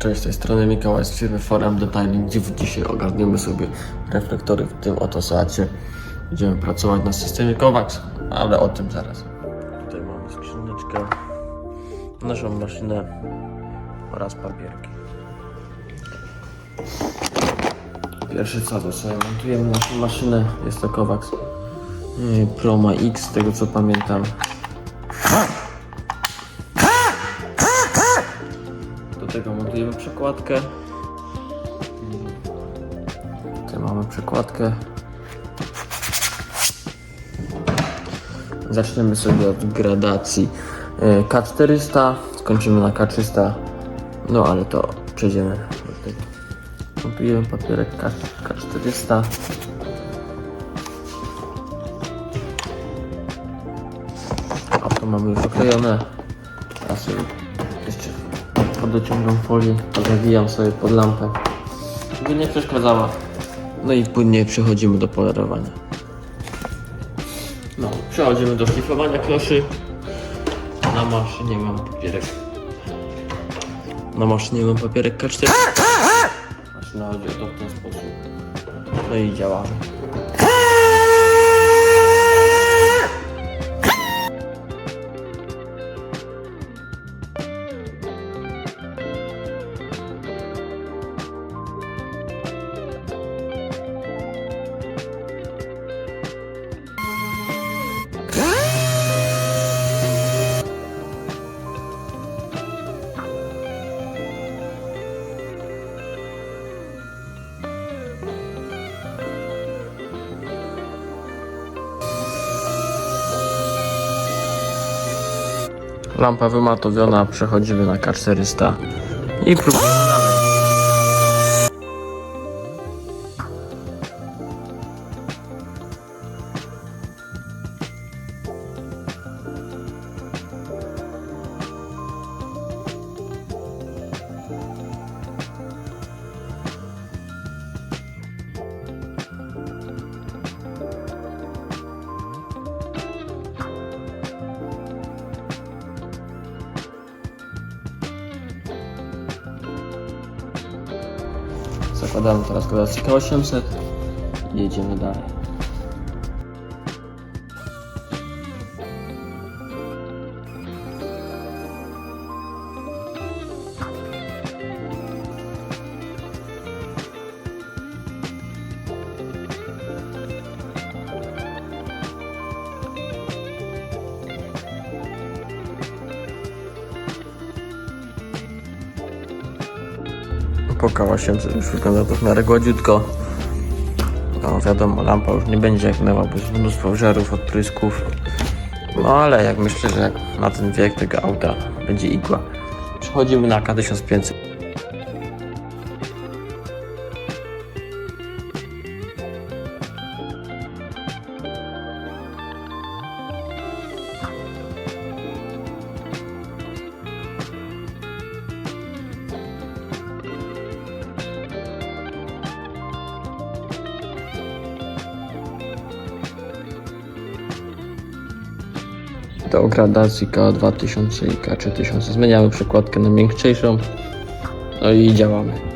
Cześć, z tej strony Mikołaj z firmy Forum Detailing, gdzie dzisiaj ogarniemy sobie reflektory w tym oto Seacie. Będziemy pracować na systemie Kovacs, ale o tym zaraz. Tutaj mamy skrzyneczkę, naszą maszynę oraz papierki. Pierwszy co to sobie montujemy naszą maszynę, jest to Kovacs yy, Proma X, z tego co pamiętam. Tego montujemy przekładkę. Tutaj mamy przekładkę. Zaczniemy sobie od gradacji e, K400, skończymy na K300, no ale to przejdziemy. Montujemy papierek K, K400. A to mamy już oklejone. Sobie jeszcze podociągam folię, zawijam sobie pod lampę, żeby nie przeszkadzała. No i później przechodzimy do polerowania. No, przechodzimy do szlifowania kloszy. Na maszynie mam papierek. Na maszynie mam papierek K4. Maszyna chodzi o to w ten sposób. No i działamy. Lampa wymatowiona, przechodzimy na K400 i próbujemy совпадало, это раз Короче, он сет. Едем да. Po K800 już wygląda to w miarę gładziutko. No wiadomo, lampa już nie będzie jak nowa, bo jest mnóstwo żarów, odprysków. No ale jak myślę, że na ten wiek tego auta będzie igła. Przechodzimy na K1500. Do gradacji K2000 i K3000 zmieniamy przekładkę na miękczejszą. No i działamy.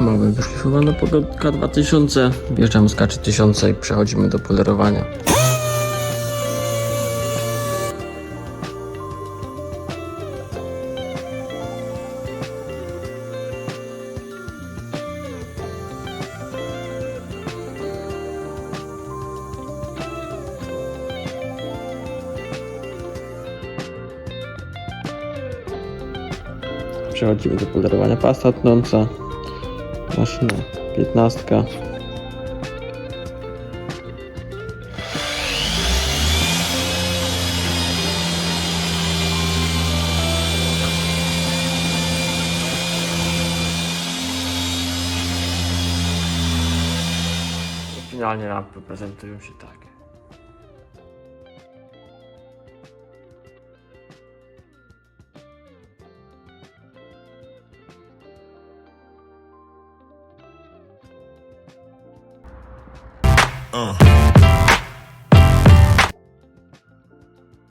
Mamy wyszlifowane po K2000, bierzemy z K3000 i przechodzimy do polerowania. Przechodzimy do polerowania pasta tnąca. Maszyna 15. Finalnie lampy prezentują się tak. Uh.